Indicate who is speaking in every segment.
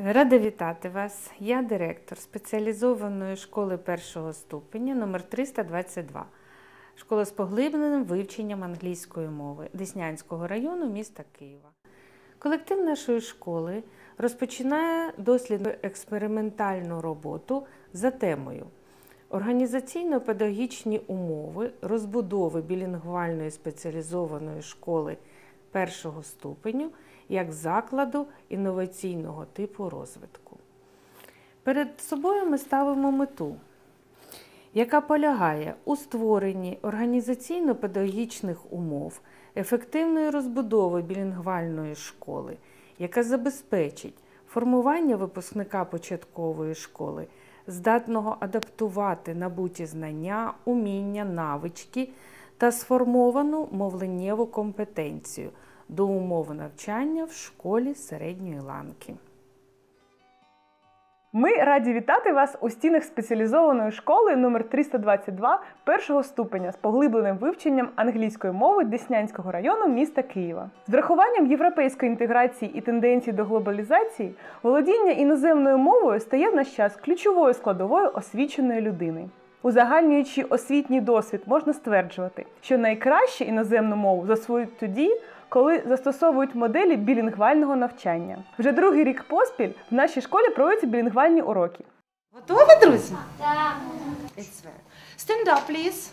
Speaker 1: Рада вітати вас. Я директор спеціалізованої школи першого ступеня номер 322 школа з поглибленим вивченням англійської мови Деснянського району міста Києва. Колектив нашої школи розпочинає дослідну експериментальну роботу за темою Організаційно-педагогічні умови розбудови білінгвальної спеціалізованої школи першого ступеню як закладу інноваційного типу розвитку. Перед собою ми ставимо мету, яка полягає у створенні організаційно-педагогічних умов ефективної розбудови білінгвальної школи, яка забезпечить формування випускника початкової школи, здатного адаптувати набуті знання, уміння, навички та сформовану мовленнєву компетенцію до умов навчання в школі середньої ланки.
Speaker 2: Ми раді вітати вас у стінах спеціалізованої школи номер 322 першого ступеня з поглибленим вивченням англійської мови Деснянського району міста Києва. З врахуванням європейської інтеграції і тенденцій до глобалізації, володіння іноземною мовою стає в наш час ключовою складовою освіченої людини. Узагальнюючи освітній досвід, можна стверджувати, що найкраще іноземну мову засвоюють тоді, коли застосовують моделі білінгвального навчання. Вже другий рік поспіль в нашій школі проводяться білінгвальні уроки.
Speaker 3: Готові, друзі?
Speaker 4: Так.
Speaker 3: Stand up, please.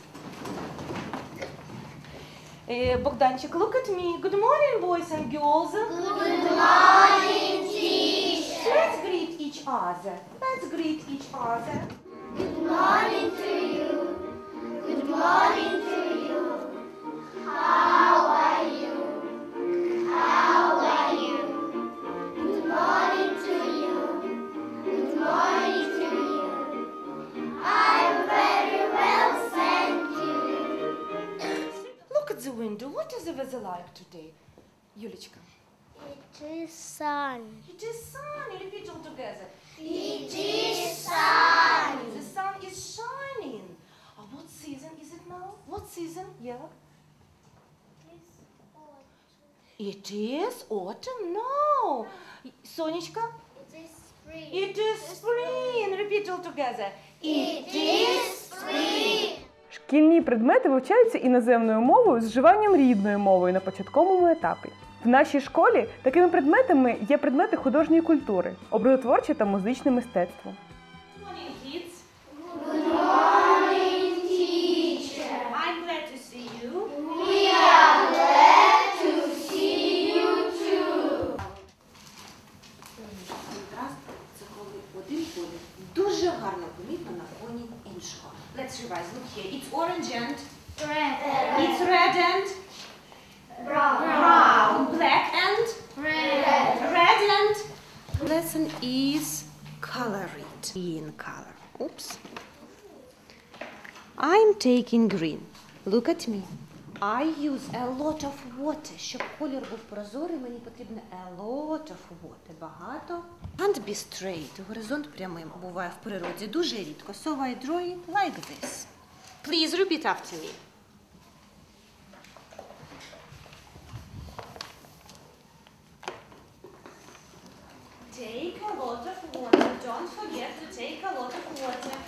Speaker 3: Е, Богданчик, look at me. Good morning, boys and girls.
Speaker 4: Good morning, teacher.
Speaker 3: Let's greet each other. Let's greet each other. Look at the window. What is the weather like today? Юлечка.
Speaker 4: It is sun.
Speaker 3: It is sunny. Repeat all together.
Speaker 4: It is sun.
Speaker 3: The sun is shining. Uh, what season is it now? What season? Yeah. It is autumn. No. Сонечка.
Speaker 4: It is spring.
Speaker 3: It is spring. Repeat all together.
Speaker 4: It is spring.
Speaker 2: Шкільні предмети вивчаються іноземною мовою з вживанням рідної мови на початковому етапі. В нашій школі такими предметами є предмети художньої культури, образотворче та музичне мистецтво.
Speaker 5: дуже гарно помітно на фоні іншого.
Speaker 3: Let's revise. Look here. It's orange and
Speaker 4: Red.
Speaker 3: it's red and
Speaker 4: Brown.
Speaker 3: brown. Black and
Speaker 4: Red.
Speaker 3: red and
Speaker 5: Lesson is colored in color. Oops. I'm taking green. Look at me. I use a lot of water. Щоб колір був прозорий, мені потрібно a lot of water. Багато. Can't be straight. Горизонт прямим буває в природі дуже рідко. So I draw it like this. Please repeat after me.
Speaker 3: take a lot of water. Don't forget to take a lot of water.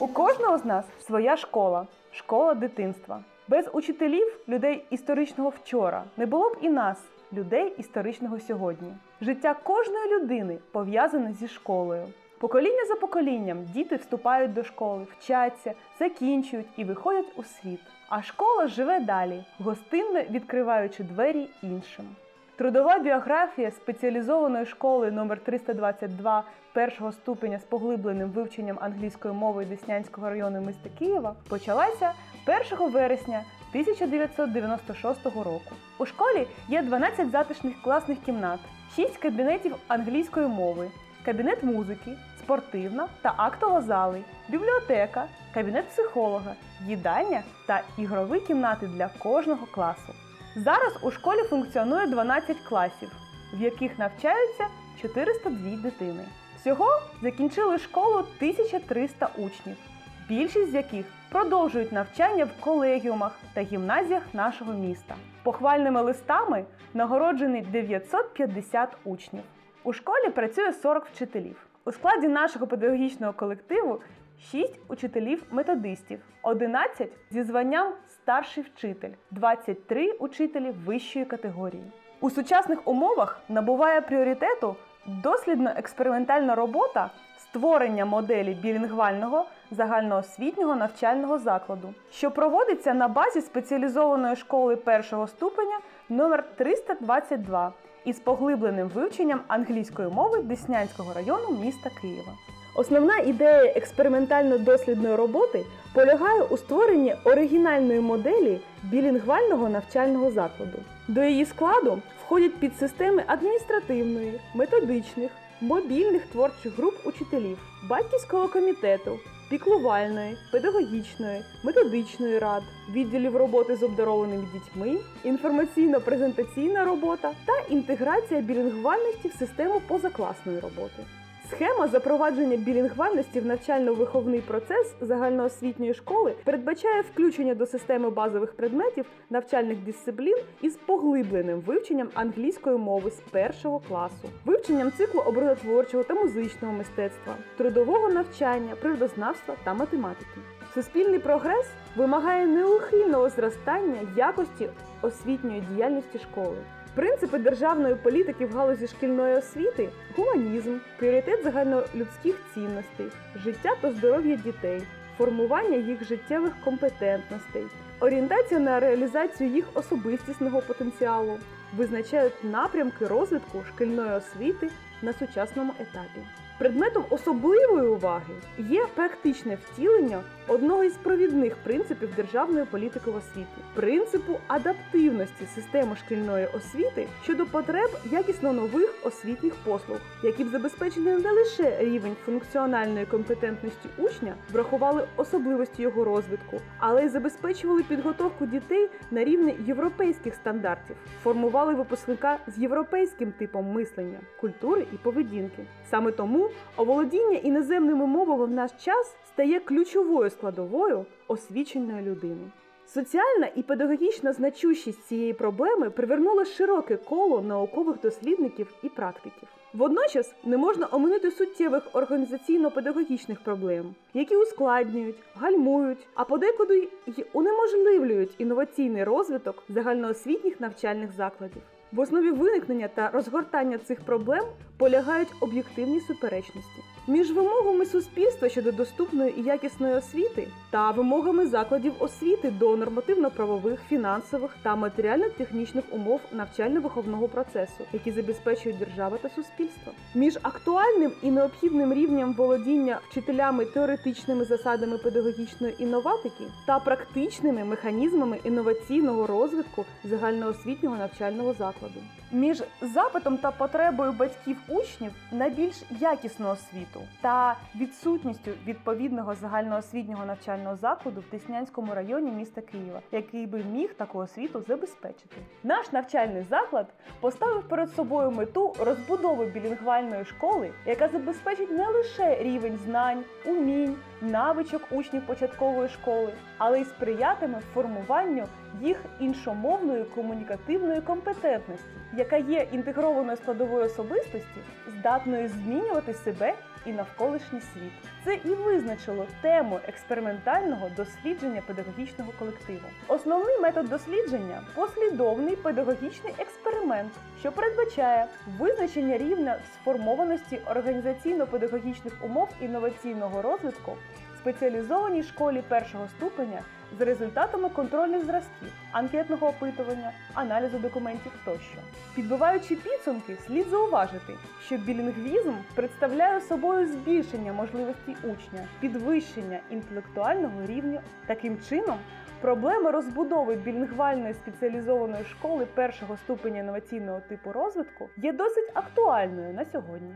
Speaker 2: У кожного з нас своя школа, школа дитинства. Без учителів, людей історичного вчора, не було б і нас, людей історичного сьогодні. Життя кожної людини пов'язане зі школою. Покоління за поколінням діти вступають до школи, вчаться, закінчують і виходять у світ. А школа живе далі, гостинно відкриваючи двері іншим. Трудова біографія спеціалізованої школи номер 322 першого ступеня з поглибленим вивченням англійської мови Деснянського району міста Києва почалася 1 вересня 1996 року. У школі є 12 затишних класних кімнат, 6 кабінетів англійської мови, кабінет музики, спортивна та актова зали, бібліотека, кабінет психолога, їдальня та ігрові кімнати для кожного класу. Зараз у школі функціонує 12 класів, в яких навчаються 402 дитини. Всього закінчили школу 1300 учнів. більшість з яких продовжують навчання в колегіумах та гімназіях нашого міста. Похвальними листами нагороджений 950 учнів. У школі працює 40 вчителів. У складі нашого педагогічного колективу 6 учителів-методистів, 11 зі званням старший вчитель, 23 учителі вищої категорії. У сучасних умовах набуває пріоритету дослідно-експериментальна робота створення моделі білінгвального загальноосвітнього навчального закладу, що проводиться на базі спеціалізованої школи першого ступеня номер 322 із поглибленим вивченням англійської мови Деснянського району міста Києва. Основна ідея експериментально-дослідної роботи полягає у створенні оригінальної моделі білінгвального навчального закладу. До її складу входять підсистеми адміністративної, методичних, мобільних творчих груп учителів, батьківського комітету, піклувальної, педагогічної, методичної рад, відділів роботи з обдарованими дітьми, інформаційно-презентаційна робота та інтеграція білінгвальності в систему позакласної роботи. Схема запровадження білінгвальності в навчально-виховний процес загальноосвітньої школи передбачає включення до системи базових предметів навчальних дисциплін із поглибленим вивченням англійської мови з першого класу, вивченням циклу образотворчого та музичного мистецтва, трудового навчання, природознавства та математики. Суспільний прогрес вимагає неухильного зростання якості освітньої діяльності школи. Принципи державної політики в галузі шкільної освіти гуманізм, пріоритет загальнолюдських цінностей, життя та здоров'я дітей, формування їх життєвих компетентностей, орієнтація на реалізацію їх особистісного потенціалу визначають напрямки розвитку шкільної освіти на сучасному етапі. Предметом особливої уваги є практичне втілення одного із провідних принципів державної політики в освіті принципу адаптивності системи шкільної освіти щодо потреб якісно нових освітніх послуг, які б забезпечили не лише рівень функціональної компетентності учня, врахували особливості його розвитку, але й забезпечували підготовку дітей на рівні європейських стандартів, формували випускника з європейським типом мислення, культури і поведінки. Саме тому оволодіння іноземними мовами в наш час стає ключовою складовою освіченої людини. Соціальна і педагогічна значущість цієї проблеми привернула широке коло наукових дослідників і практиків. Водночас не можна оминути суттєвих організаційно-педагогічних проблем, які ускладнюють, гальмують, а подекуди й унеможливлюють інноваційний розвиток загальноосвітніх навчальних закладів. В основі виникнення та розгортання цих проблем полягають об'єктивні суперечності між вимогами суспільства щодо доступної і якісної освіти та вимогами закладів освіти до нормативно-правових, фінансових та матеріально-технічних умов навчально-виховного процесу, які забезпечують держава та суспільство, між актуальним і необхідним рівнем володіння вчителями теоретичними засадами педагогічної інноватики та практичними механізмами інноваційного розвитку загальноосвітнього навчального закладу. Між запитом та потребою батьків учнів на більш якісну освіту та відсутністю відповідного загальноосвітнього навчального закладу в Деснянському районі міста Києва, який би міг таку освіту забезпечити. Наш навчальний заклад поставив перед собою мету розбудови білінгвальної школи, яка забезпечить не лише рівень знань, умінь, навичок учнів початкової школи, але й сприятиме формуванню їх іншомовної комунікативної компетентності, яка є інтегрованою складовою особистості, здатною змінювати себе і навколишній світ. Це і визначило тему експериментального дослідження педагогічного колективу. Основний метод дослідження послідовний педагогічний експеримент, що передбачає визначення рівня сформованості організаційно-педагогічних умов інноваційного розвитку спеціалізованій школі першого ступеня з результатами контрольних зразків, анкетного опитування, аналізу документів тощо. Підбиваючи підсумки, слід зауважити, що білінгвізм представляє собою збільшення можливостей учня, підвищення інтелектуального рівня. Таким чином, проблема розбудови білінгвальної спеціалізованої школи першого ступеня інноваційного типу розвитку є досить актуальною на сьогодні.